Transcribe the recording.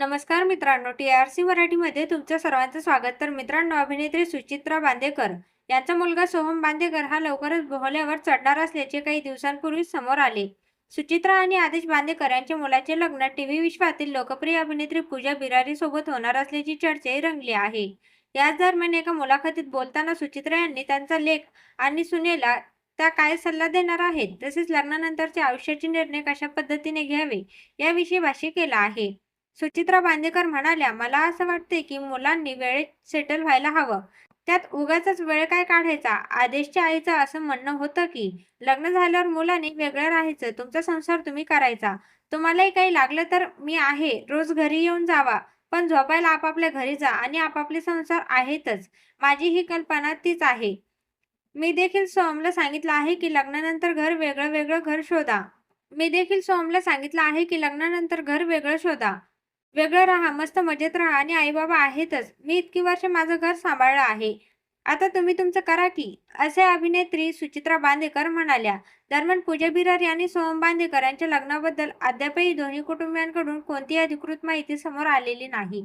नमस्कार मित्रांनो T R C मराठीमध्ये तुमचं सर्वांचं स्वागत. तर मित्रांनो अभिनेत्री सुचित्रा बांदेकर यांचा मुलगा सोहम बांदेकर हा लवकरच बोहल्यावर चढणार असल्याचे काही दिवसांपूर्वी समोर आले. सुचित्रा आणि आदेश बांदेकर यांच्या मुलाचे लग्न टीव्ही विश्वातील लोकप्रिय अभिनेत्री पूजा बिरारी सोबत होणार असल्याची चर्चाही रंगली आहे. याच दरम्यान एका मुलाखतीत बोलताना सुचित्रा यांनी त्यांचा लेख आणि सुनेला त्या काय सल्ला देणार आहेत तसेच लग्नानंतरचे आयुष्याचे निर्णय कशा पद्धतीने घ्यावे याविषयी भाष्य केला आहे. सुचित्रा बांदेकर म्हणाल्या मला असं वाटते की मुलांनी वेळेत सेटल व्हायला हवं. त्यात उगाच वेळ काय काढायचा? आदेशच्या आईचं असं म्हणणं होतं की लग्न झाल्यावर मुलांनी वेगळं राहायचं. तुमचा संसार तुम्ही करायचा. तुम्हालाही काही लागलं तर मी आहे. रोज घरी येऊन जावा. पण झोपायला आपापल्या घरी जा आणि आपापले संसार आहेतच. माझी ही कल्पना तीच आहे. मी देखील सोमला सांगितलं आहे की लग्नानंतर घर वेगळं वेगळं घर शोधा. मी देखील सोमला सांगितलं आहे की लग्नानंतर घर वेगळं शोधा. वेगळं राहा मस्त मजेत राहा आणि आईबाबा आहेतच. मी इतकी वर्ष माझं घर सांभाळलं आहे. आता तुम्ही तुमचं करा की. असे अभिनेत्री सुचित्रा बांदेकर म्हणाल्या. दरम्यान पूजा बिरारी आणि सोहम बांदेकर यांच्या लग्नाबद्दल अद्यापही दोन्ही कुटुंबियांकडून कोणतीही अधिकृत माहिती समोर आलेली नाही.